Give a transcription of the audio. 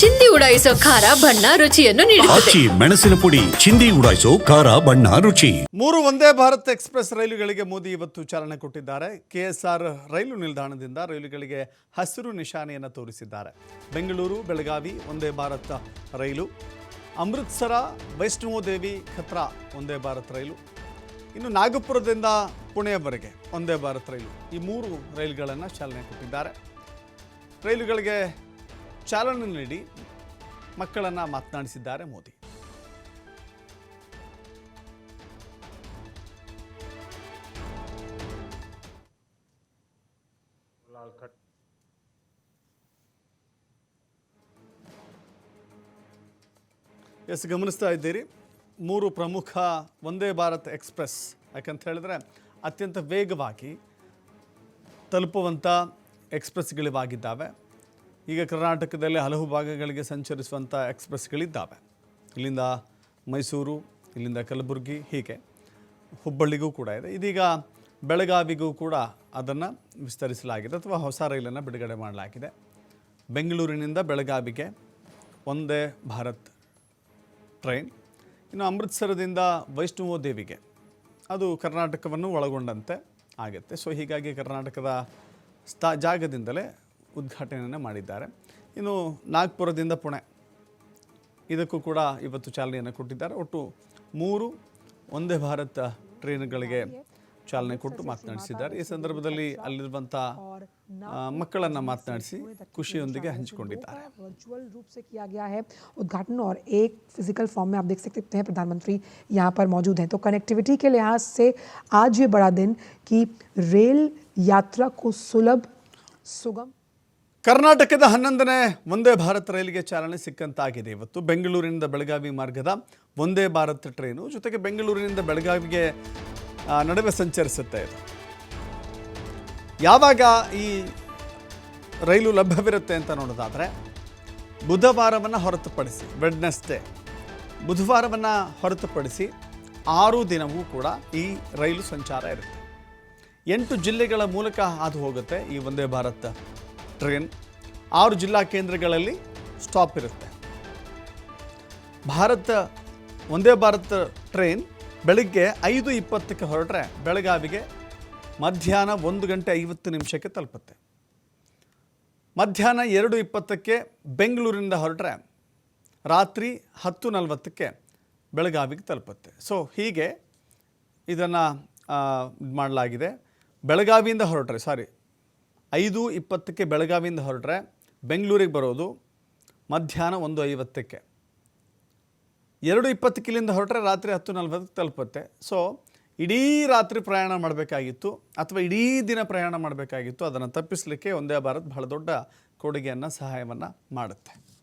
ಚಿಂದಿ ಉಡಾಯಿಸೋ ಖಾರ ಬಣ್ಣ ರುಚಿಯನ್ನು ನೀಡುತ್ತದೆ. ಆಚಿ ಮೆಣಸಿನ ಪುಡಿ ಚಿಂದಿ ಉಡಾಯಿಸೋ ಖಾರ ಬಣ್ಣ ರುಚಿ. ಮೂರು ಒಂದೇ ಭಾರತ್ ಎಕ್ಸ್ಪ್ರೆಸ್ ರೈಲುಗಳಿಗೆ ಮೋದಿ ಇವತ್ತು ಚಾಲನೆ ಕೊಟ್ಟಿದ್ದಾರೆ. ಕೆಎಸ್ಆರ್ ರೈಲು ನಿಲ್ದಾಣದಿಂದ ರೈಲುಗಳಿಗೆ ಹಸಿರು ನಿಶಾನೆಯನ್ನು ತೋರಿಸಿದ್ದಾರೆ. ಬೆಂಗಳೂರು ಬೆಳಗಾವಿ ಒಂದೇ ಭಾರತ್ ರೈಲು. ಅಮೃತ್ಸರ ವೈಷ್ಣೋ ದೇವಿ ಖತ್ರಾ ಒಂದೇ ಭಾರತ್ ರೈಲು. ಇನ್ನು ನಾಗಪುರದಿಂದ ಪುಣೆಯವರೆಗೆ ಒಂದೇ ಭಾರತ್ ರೈಲು. ಈ ಮೂರು ರೈಲುಗಳನ್ನು ಚಾಲನೆ ಕೊಟ್ಟಿದ್ದಾರೆ. ರೈಲುಗಳಿಗೆ ಚಾಲನೆ ನೀಡಿ ಮಕ್ಕಳನ್ನು ಮಾತನಾಡಿಸಿದ್ದಾರೆ ಮೋದಿ. ಎಸ್ ಗಮನಿಸ್ತಾ ಇದ್ದೀರಿ. ಮೂರು ಪ್ರಮುಖ ವಂದೇ ಭಾರತ್ ಎಕ್ಸ್ಪ್ರೆಸ್ ಯಾಕಂತ ಹೇಳಿದ್ರೆ ಅತ್ಯಂತ ವೇಗವಾಗಿ ತಲುಪುವಂಥ ಎಕ್ಸ್ಪ್ರೆಸ್ಗಳಿವಾಗಿದ್ದಾವೆ. ಈಗ ಕರ್ನಾಟಕದಲ್ಲಿ ಹಲವು ಭಾಗಗಳಿಗೆ ಸಂಚರಿಸುವಂಥ ಎಕ್ಸ್ಪ್ರೆಸ್ಗಳಿದ್ದಾವೆ. ಇಲ್ಲಿಂದ ಮೈಸೂರು, ಇಲ್ಲಿಂದ ಕಲಬುರಗಿ ಹೀಗೆ ಹುಬ್ಬಳ್ಳಿಗೂ ಕೂಡ ಇದೆ. ಇದೀಗ ಬೆಳಗಾವಿಗೂ ಕೂಡ ಅದನ್ನು ವಿಸ್ತರಿಸಲಾಗಿದೆ ಅಥವಾ ಹೊಸ ರೈಲನ್ನು ಬಿಡುಗಡೆ ಮಾಡಲಾಗಿದೆ. ಬೆಂಗಳೂರಿನಿಂದ ಬೆಳಗಾವಿಗೆ ಒಂದೇ ಭಾರತ್ ಟ್ರೈನ್, ಇನ್ನು ಅಮೃತ್ಸರದಿಂದ ವೈಷ್ಣವೋ ದೇವಿಗೆ. ಅದು ಕರ್ನಾಟಕವನ್ನು ಒಳಗೊಂಡಂತೆ ಆಗುತ್ತೆ. ಸೊ ಹೀಗಾಗಿ ಕರ್ನಾಟಕದ ಸ್ಥಾ ಜಾಗದಿಂದಲೇ ಉದ್ಘಾಟನೆಯನ್ನು ಮಾಡಿದ್ದಾರೆ ಇನ್ನು ನಾಗ್ಪುರದಿಂದ ಪುಣೆ ಇದಕ್ಕೂ ಕೂಡ ಇವತ್ತು ಚಾಲನೆಯನ್ನು ಕೊಟ್ಟಿದ್ದಾರೆ ಒಟ್ಟು ಮೂರು ಒಂದೇ ಭಾರತ್ ಟ್ರೈನ್ಗಳಿಗೆ ಚಾಲನೆ ಕೊಟ್ಟು ಮಾತನಾಡಿಸಿದ್ದಾರೆ ಈ ಸಂದರ್ಭದಲ್ಲಿ ಅಲ್ಲಿರುವಂಥ ಮಕ್ಕಳನ್ನು ಮಾತನಾಡಿಸಿ ಖುಷಿಯೊಂದಿಗೆ ಹಂಚಿಕೊಂಡಿದ್ದಾರೆ वर्चुअल रूप से किया गया है उद्घाटन और एक फिजिकल फॉर्म में आप देख सकते हैं प्रधानमंत्री यहाँ पर मौजूद हैं तो कनेक्टिविटी के लिहाज से आज ये बड़ा दिन कि रेल यात्रा को सुलभ सुगम ಕರ್ನಾಟಕದ ಹನ್ನೊಂದನೇ ಒಂದೇ ಭಾರತ್ ರೈಲಿಗೆ ಚಾಲನೆ ಸಿಕ್ಕಂತಾಗಿದೆ. ಇವತ್ತು ಬೆಂಗಳೂರಿನಿಂದ ಬೆಳಗಾವಿ ಮಾರ್ಗದ ಒಂದೇ ಭಾರತ್ ಟ್ರೈನು ಜೊತೆಗೆ ಬೆಂಗಳೂರಿನಿಂದ ಬೆಳಗಾವಿಗೆ ನಡುವೆ ಸಂಚರಿಸುತ್ತೆ ಇದು. ಯಾವಾಗ ಈ ರೈಲು ಲಭ್ಯವಿರುತ್ತೆ ಅಂತ ನೋಡೋದಾದರೆ, ಬುಧವಾರವನ್ನು ಹೊರತುಪಡಿಸಿ ವೆಡ್ನೆಸ್ಡೇ ಬುಧವಾರವನ್ನು ಹೊರತುಪಡಿಸಿ ಆರು ದಿನವೂ ಕೂಡ ಈ ರೈಲು ಸಂಚಾರ ಇರುತ್ತೆ. ಎಂಟು ಜಿಲ್ಲೆಗಳ ಮೂಲಕ ಹಾದು ಹೋಗುತ್ತೆ ಈ ಒಂದೇ ಭಾರತ್ ಟ್ರೈನ್ ಆರು ಜಿಲ್ಲಾ ಕೇಂದ್ರಗಳಲ್ಲಿ ಸ್ಟಾಪ್ ಇರುತ್ತೆ. ಭಾರತ, ಒಂದೇ ಭಾರತ ಟ್ರೈನ್ ಬೆಳಗ್ಗೆ ಐದು ಇಪ್ಪತ್ತಕ್ಕೆ ಹೊರಟ್ರೆ ಬೆಳಗಾವಿಗೆ ಮಧ್ಯಾಹ್ನ ಒಂದು ಗಂಟೆ ಐವತ್ತು ನಿಮಿಷಕ್ಕೆ ತಲುಪುತ್ತೆ. ಮಧ್ಯಾಹ್ನ ಎರಡು ಇಪ್ಪತ್ತಕ್ಕೆ ಬೆಂಗಳೂರಿನಿಂದ ಹೊರಟ್ರೆ ರಾತ್ರಿ ಹತ್ತು ನಲವತ್ತಕ್ಕೆ ಬೆಳಗಾವಿಗೆ ತಲುಪುತ್ತೆ. ಸೊ ಹೀಗೆ ಇದನ್ನು ಇದು ಮಾಡಲಾಗಿದೆ. ಬೆಳಗಾವಿಯಿಂದ ಹೊರಟ್ರೆ ಸಾರಿ ಐದು ಇಪ್ಪತ್ತಕ್ಕೆ ಬೆಳಗಾವಿಯಿಂದ ಹೊರಟ್ರೆ ಬೆಂಗಳೂರಿಗೆ ಬರೋದು ಮಧ್ಯಾಹ್ನ ಒಂದು ಐವತ್ತಕ್ಕೆ. ಎರಡು ಇಪ್ಪತ್ತಕ್ಕೆ ಇಲ್ಲಿಂದ ಹೊರಟ್ರೆ ರಾತ್ರಿ ಹತ್ತು ನಲ್ವತ್ತಕ್ಕೆ ತಲುಪುತ್ತೆ. ಸೊ ಇಡೀ ರಾತ್ರಿ ಪ್ರಯಾಣ ಮಾಡಬೇಕಾಗಿತ್ತು ಅಥವಾ ಇಡೀ ದಿನ ಪ್ರಯಾಣ ಮಾಡಬೇಕಾಗಿತ್ತು. ಅದನ್ನು ತಪ್ಪಿಸಲಿಕ್ಕೆ ಒಂದೇ ಭಾರತ್ ಬಹಳ ದೊಡ್ಡ ಕೊಡುಗೆಯನ್ನು, ಸಹಾಯವನ್ನು ಮಾಡುತ್ತೆ.